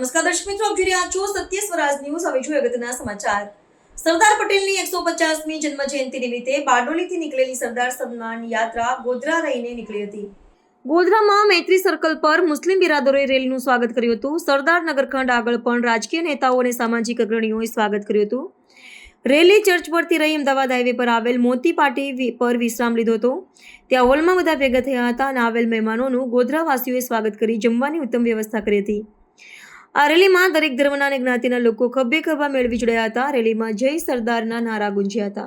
દર્શક મિત્રો, આપ જોઈ રહ્યા છો સત્ય સ્વરાજ ન્યૂઝ. હવે જોઈએ અગત્યના સમાચાર. સરદાર પટેલની એકસો પચાસમી જન્મ જયંતિ નિમિત્તે બારડોલીથી નીકળેલી સરદાર સન્માન યાત્રા ગોધરા રહીને નીકળી હતી. ગોધરામાં મૈત્રી સર્કલ પર મુસ્લિમ બિરાદરોએ રેલીનું સ્વાગત કર્યું હતું. સરદાર નગરખંડ આગળ પણ રાજકીય નેતાઓ અને સામાજિક અગ્રણીઓએ સ્વાગત કર્યું હતું. રેલી ચર્ચ પરથી રહી અમદાવાદ હાઈવે પર આવેલ મોતી પાટી પર વિશ્રામ લીધો હતો. ત્યાં હોલમાં બધા ભેગા થયા હતા અને આવેલ મહેમાનોનું ગોધરાવાસીઓએ સ્વાગત કરી જમવાની ઉત્તમ વ્યવસ્થા કરી હતી. આ રેલીમાં દરેક ધર્મના અને જ્ઞાતિના લોકો ખભે ખભા મેળવી જોડાયા હતા. રેલીમાં જય સરદારના નારા ગુંજ્યા હતા.